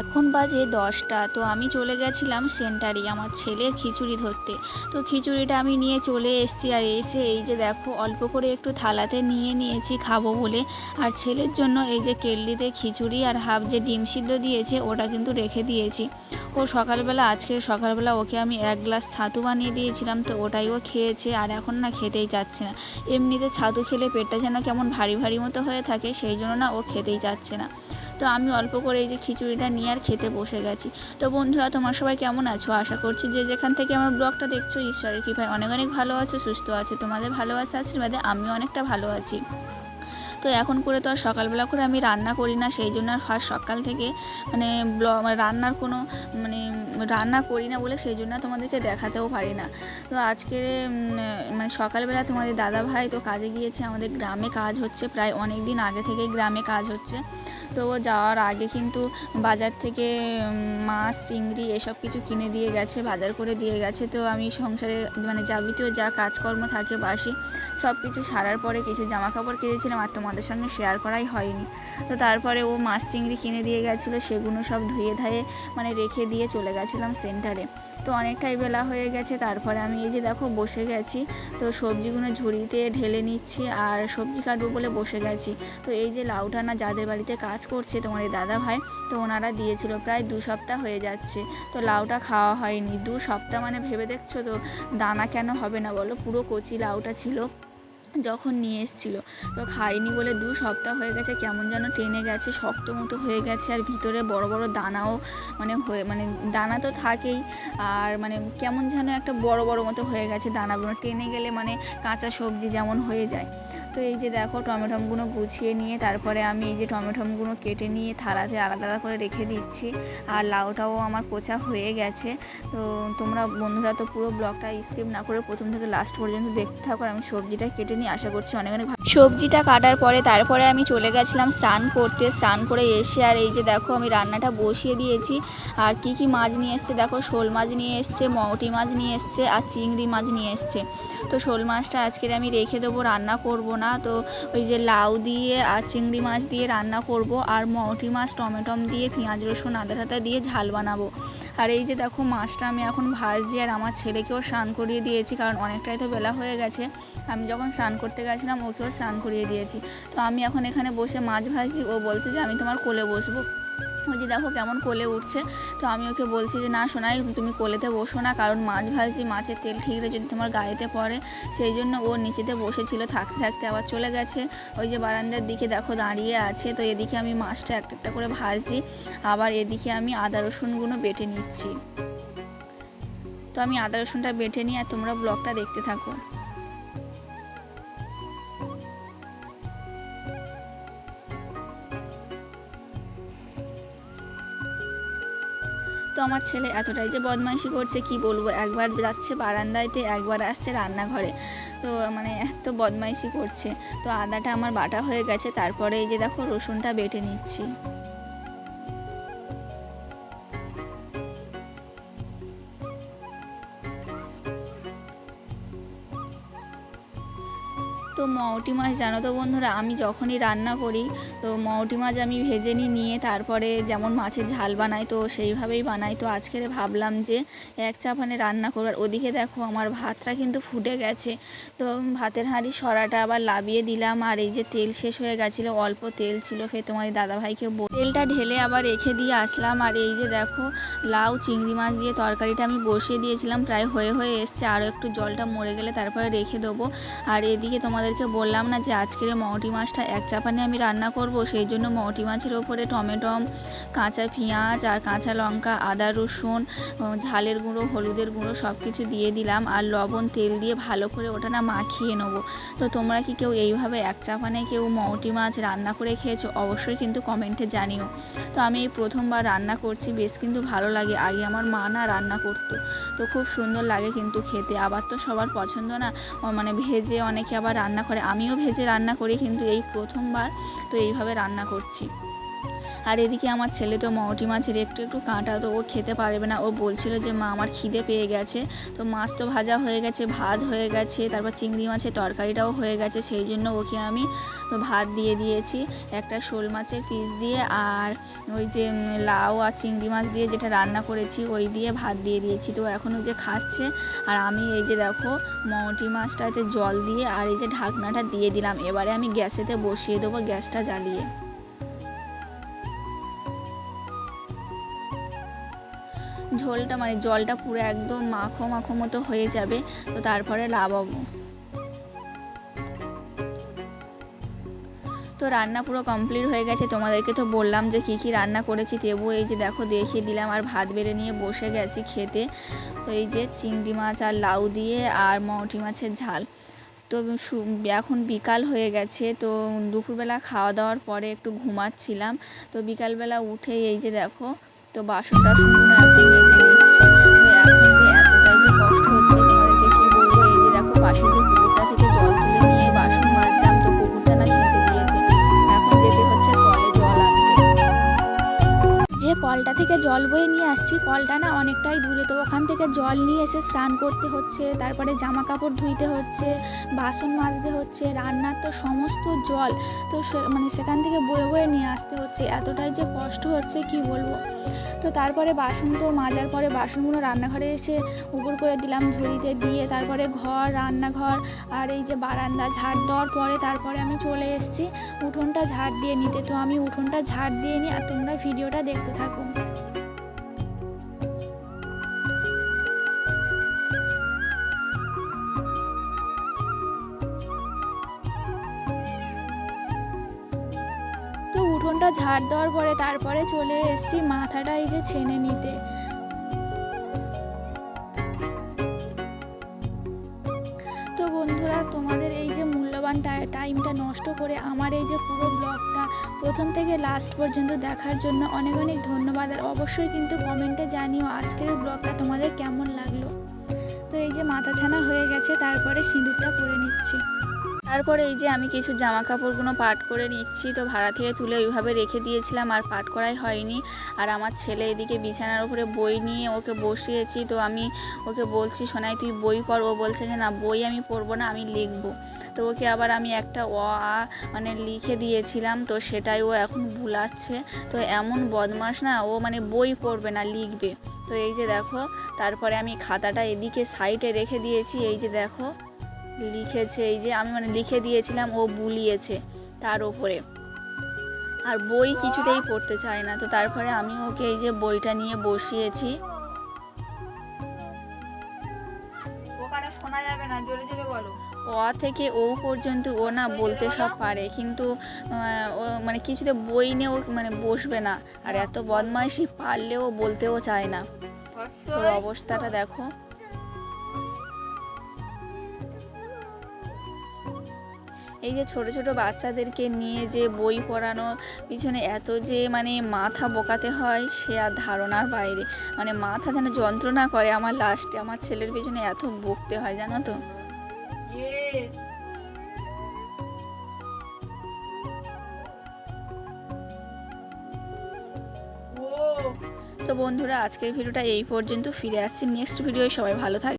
এখন বাজে দশটা, তো আমি চলে গেছিলাম সেন্টারি আমার ছেলের খিচুড়ি ধরতে। তো খিচুড়িটা আমি নিয়ে চলে এসেছি আর এসে এই যে দেখো অল্প করে একটু থালাতে নিয়ে নিয়েছি খাব বলে। আর ছেলের জন্য এই যে কেল্লিতে খিচুড়ি আর হাফ যে ডিম সিদ্ধ দিয়েছে ওটা কিন্তু রেখে দিয়েছি। ও সকালবেলা, আজকের সকালবেলা ওকে আমি এক গ্লাস ছাতু বানিয়ে দিয়েছিলাম, তো ওটাই ও খেয়েছে আর এখন না খেতেই যাচ্ছে না। এমনিতে ছাতু খেলে পেটটা যেন কেমন ভারী ভারী মতো হয়ে থাকে, সেই জন্য না ও খেতেই যাচ্ছে না। তো আমি অল্প করে এই যে খিচুড়িটা নিয়ে আর খেতে বসে গেছি। তো বন্ধুরা, তোমার সবাই কেমন আছো? আশা করছি যে যেখান থেকে আমার ব্লগটা দেখছ, ঈশ্বরের কৃপায় অনেক অনেক ভালো আছো, সুস্থ আছো। তোমাদের ভালোবাসা, আশীর্বাদে আমিও অনেকটা ভালো আছি। তো এখন করে তো আর সকালবেলা করে আমি রান্না করি না, সেই জন্য আর ফার্স্ট সকাল থেকে মানে ব্লগ রান্নার কোনো মানে রান্না করি না বলে সেই জন্য তোমাদেরকে দেখাতেও পারি না। তো আজকে মানে সকালবেলা তোমাদের দাদা ভাই তো কাজে গিয়েছে, আমাদের গ্রামে কাজ হচ্ছে, প্রায় অনেক দিন আগে থেকেই গ্রামে কাজ হচ্ছে। তো যাওয়ার আগে কিন্তু বাজার থেকে মাছ, চিংড়ি এসব কিছু কিনে দিয়ে গেছে, বাজার করে দিয়ে গেছে। তো আমি সংসারে মানে যাবতীয় যা কাজকর্ম থাকে বাসি সব কিছু সারার পরে কিছু জামা কাপড় কিনেছিলাম আর তোমাদের সঙ্গে শেয়ার করাই হয়নি। তো তারপরে ও মাছ চিংড়ি কিনে দিয়ে গেছিল, সেগুলো সব ধুয়ে ধায়ে মানে রেখে দিয়ে চলে গেছিলাম সেন্টারে তো অনেকটাই বেলা হয়ে গেছে, তারপরে আমি এই যে দেখো বসে গেছি, তো সবজিগুলো ঝুড়িতে ঢেলে নিচ্ছি আর সবজি কাটবো বলে বসে গেছি। তো এই যে লাউটা না যাদের বাড়িতে কাজ করছে এই দাদা ভাই, তো ওনারা দিয়েছিল প্রায় দু সপ্তাহ হয়ে যাচ্ছে। তো লাউটা খাওয়া হয়নি, দু সপ্তাহ মানে ভেবে দেখছ তো, দানা কেন হবে না বলো? পুরো কচি লাউটা ছিল। যখন নিয়ে এসেছিল। তো খাইনি বলে দু সপ্তাহ হয়ে গেছে, কেমন যেন টেনে গেছে, শক্ত মতো হয়ে গেছে, আর ভিতরে বড় বড় দানাও মানে হয়ে মানে দানা তো থাকেই, আর মানে কেমন যেন একটা বড় বড় মতো হয়ে গেছে দানাগুলো। টেনে গেলে মানে কাঁচা সবজি যেমন হয়ে যায়। তো এই যে দেখো টমেটোমগুলো গুছিয়ে নিয়ে, তারপরে আমি এই যে টমেটোমগুলো কেটে নিয়ে থালাতে আলাদা আলাদা করে রেখে দিচ্ছি, আর লাউটাও আমার কোচা হয়ে গেছে। তো তোমরা বন্ধুরা তো পুরো ব্লগটা স্কিপ না করে প্রথম থেকে লাস্ট পর্যন্ত দেখতে থাকো আমি সবজিটা কেটে নিয়ে আশা করছি অনেক অনেক সবজিটা কাটার পরে তারপরে আমি চলে গেছিলাম স্নান করতে। স্নান করে এসে আর এই যে দেখো আমি রান্নাটা বসিয়ে দিয়েছি। আর কি কি মাছ নিয়ে এসছে দেখো? শোল মাছ নিয়ে এসছে মৌটি মাছ নিয়ে এসছে, আর চিংড়ি মাছ নিয়ে এসছে। তো শোল মাছটা আজকে আমি রেখে দেবো, রান্না করব না। তো ওই যে লাউ দিয়ে আর চিংড়ি মাছ দিয়ে রান্না করব। আর মৌটি মাছ টমেটম দিয়ে, পেঁয়াজ রসুন আদা দিয়ে ঝাল বানাবো। আর এই যে দেখো মাছটা আমি এখন ভাজছি আর আমার ছেলেকেও স্নান করিয়ে দিয়েছি, কারণ অনেকটাই তো বেলা হয়ে গেছে। আমি যখন স্নান করতে গেছিলাম, ওকেও স্নান করিয়ে দিয়েছি। তো আমি এখন এখানে বসে মাছ ভাজছি, ও বলছে যে আমি তোমার কোলে বসবো। ওই যে দেখো কেমন কোলে উঠছে। তো আমি ওকে বলছি যে, না শোনাই তুমি কোলেতে বসো না, কারণ মাছ ভাজছি মাছের তেল ঠিকরে যদি তোমার গায়েতে পড়ে। সেই জন্য ও নিচেতে বসেছিল, থাকতে থাকতে আবার চলে গেছে। ওই যে বারান্দার দিকে দেখো দাঁড়িয়ে আছে, তো এদিকে আমি মাছটা একটা একটা করে ভাজছি আবার এদিকে আমি আদা রসুনগুলো বেটে নিচ্ছি। তো আমি আদা, রসুনটা বেটে নিয়ে, আর তোমরা ব্লগটা দেখতে থাকো। তো আমার ছেলে এতটাই যে বদমাইশি করছে, কি বলব? একবার যাচ্ছে বারান্দাইতে একবার আসছে রান্নাঘরে। তো মানে এত বদমাইশি করছে। তো আদাটা আমার বাটা হয়ে গেছে, তারপরে এই যে দেখো রসুনটা বেটে নিচ্ছি। তো মৌটি মাছ, জানো তো বন্ধুরা, আমি যখনই রান্না করি, তো মৌটি মাছ আমি ভেজে নিই, নিয়ে তারপরে যেমন মাছের ঝাল বানাই, তো সেইভাবেই বানাই। তো আজকের ভাবলাম যে এক চাপানে রান্না করবার ওদিকে দেখো আমার ভাতটা কিন্তু ফুটে গেছে। তো ভাতের হাঁড়ি সরাটা আবার লাবিয়ে দিলাম। আর এই যে তেল শেষ হয়ে গেছিল, অল্প তেল ছিল, ফের তোমাদের দাদাভাইকে তেলটা ঢেলে আবার রেখে দিয়ে আসলাম। আর এই যে দেখো লাউ, চিংড়ি মাছ দিয়ে তরকারিটা আমি বসিয়ে দিয়েছিলাম। প্রায় হয়ে হয়ে এসছে। আরও একটু জলটা মরে গেলে তারপরে রেখে দেবো। আর এদিকে তোমাদেরকে বললাম না যে আজকের মৌটি মাছটা এক চাপানে আমি রান্না করব। সেই জন্য মৌটি মাছের ওপরে টমেটম, কাঁচা পেঁয়াজ আর কাঁচা লঙ্কা, আদা রসুন ঝালের গুঁড়ো, হলুদের গুঁড়ো সব কিছু দিয়ে দিলাম আর লবণ, তেল দিয়ে ভালো করে ওটা না মাখিয়ে নেব। তো তোমরা কি কেউ এইভাবে এক চাপানে কেউ মৌটি মাছ রান্না করে খেয়েছো? অবশ্যই কিন্তু কমেন্টে জানিও। তো আমি এই প্রথমবার রান্না করছি, বেশ কিন্তু ভালো লাগে। আগে আমার মা না রান্না করতো। তো খুব সুন্দর লাগে কিন্তু খেতে। আবার তো সবার পছন্দ না। মানে ভেজে অনেকে আবার রান্না করে। আমিও ভেজে রান্না করি কিন্তু এই প্রথমবার তো এইভাবে রান্না করছি। আর এদিকে আমার ছেলে তো মৌটি মাছের একটু একটু কাঁটা, তো ও খেতে পারবে না। ও বলছিল যে, মা, আমার খিদে পেয়ে গেছে। তো মাছ তো ভাজা হয়ে গেছে, ভাত হয়ে গেছে, তারপর চিংড়ি মাছের তরকারিটাও হয়ে গেছে। সেই জন্য ওকে আমি তো ভাত দিয়ে দিয়েছি, একটা শোল মাছের পিস দিয়ে আর ওই যে লাউ আর চিংড়ি মাছ দিয়ে যেটা রান্না করেছি, ওই দিয়ে ভাত দিয়ে দিয়েছি। তো এখন ওই যে খাচ্ছে, আর আমি এই যে দেখো মৌটি মাছটাতে জল দিয়ে আর এই যে ঢাকনাটা দিয়ে দিলাম। এবারে আমি গ্যাসেতে বসিয়ে দেবো গ্যাসটা জ্বালিয়ে। ঝোলটা মানে জলটা পুরো একদম মাখো মাখো মতো হয়ে যাবে। তো তারপরে লাবাবো। তো রান্না পুরো কমপ্লিট হয়ে গেছে। তোমাদেরকে তো বললাম যে কী কী রান্না করেছি তবু এই যে দেখো দেখিয়ে দিলাম। আর ভাত বেড়ে নিয়ে বসে গেছি খেতে। তো এই যে চিংড়ি মাছ আর লাউ দিয়ে আর মৌটি মাছের ঝাল। তো এখন বিকাল হয়ে গেছে। তো দুপুরবেলা খাওয়া দাওয়ার পরে একটু ঘুমাচ্ছিলাম। তো বিকালবেলা উঠে এই যে দেখো, তো বাসন টাসনগুলো এখন জল বয়ে নিয়ে আসছি। কলটা না অনেকটাই দূরে। তো ওখান থেকে জল নিয়ে এসে স্নান করতে হচ্ছে, তারপরে জামা কাপড় ধুইতে হচ্ছে, বাসন মাজতে হচ্ছে, রান্নার তো সমস্ত জল। তো মানে সেখান থেকে বয়ে বয়ে নিয়ে আসতে হচ্ছে। এতটাই যে কষ্ট হচ্ছে, কি বলব? তো তারপরে বাসন তো মাজার পরে বাসনগুলো রান্নাঘরে এসে উপর করে দিলাম ঝুড়িতে দিয়ে তারপরে ঘর, রান্নাঘর আর এই যে বারান্দা, ঝাড় দেওয়ার পরে তারপরে আমি চলে এসেছি। উঠোনটা ঝাড় দিয়ে নিতে। তো আমি উঠোনটা ঝাড় দিয়ে নিই আর তোমরা ভিডিওটা দেখতে থাকো। ঝাড় দেওয়ার পরে তারপরে চলে এসেছি মাথাটা এই যে ছেনে নিতে। তো বন্ধুরা, তোমাদের এই যে মূল্যবান টাই- টাইমটা নষ্ট করে আমার এই যে পুরো ব্লগটা প্রথম থেকে লাস্ট পর্যন্ত দেখার জন্য অনেক অনেক ধন্যবাদ। আর অবশ্যই কিন্তু কমেন্টে জানিও আজকের ব্লগটা তোমাদের কেমন লাগল। তো এই যে মাথা ছানা হয়ে গেছে, তারপরে সিঁদুরটা পরে নিচ্ছি। তারপরে এই যে আমি কিছু জামা কাপড়গুলো পাট করে নিচ্ছি, তো ভাড়া থেকে তুলে ওইভাবে রেখে দিয়েছিলাম, আর পাট করাই হয়নি। আর আমার ছেলে এদিকে বিছানার উপরে বই নিয়ে ওকে বসিয়েছি, তো আমি ওকে বলছি, সোনাই তুই বই পড়। ও বলছে যে, না, বই আমি পড়ব না, আমি লিখব। তো ওকে আবার আমি একটা অ, আ মানে লিখে দিয়েছিলাম, তো সেটাই ও এখন ভুলাচ্ছে। তো এমন বদমাস না, ও মানে বই পড়বে না, লিখবে। তো এই যে দেখো, তারপরে আমি খাতাটা এদিকে সাইডে রেখে দিয়েছি, এই যে দেখো। লিখেছে এই যে আমি মানে লিখে দিয়েছিলাম ও বুলিয়েছে তার ওপরে। আর বই কিছুতেই পড়তে চায় না তো তারপরে আমি ওকে এই যে বইটা নিয়ে বসিয়েছি। ওখানে শোনা যাবে না জোরে জোরে বলো। অ থেকে ও পর্যন্ত ও না বলতে সব পারে কিন্তু ও মানে কিছুতে বই নিয়ে ও মানে বসবে না। আর এত বদমাইশি পারলেও বলতেও চায় না। তোর অবস্থাটা দেখো। এই যে ছোট ছোট বাচ্চাদেরকে নিয়ে যে বই পড়ানোর পিছনে এত যে মানে মাথা বোকাতে হয় সে আর ধারণার বাইরে। মানে মাথা যেন যন্ত্রণা করে আমার লাস্টে আমার ছেলের পিছনে এত বকতে হয় জানো তো? তো বন্ধুরা আজকের ভিডিওটা এই পর্যন্ত। ফিরে আসছি নেক্সট ভিডিও সবাই ভালো থাকবে